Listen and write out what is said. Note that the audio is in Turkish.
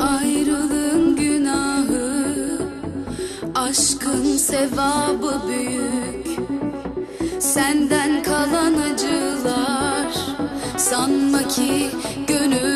Ayrılığın günahı, aşkın sevabı büyük. Senden kalan acılar, sanma ki gönül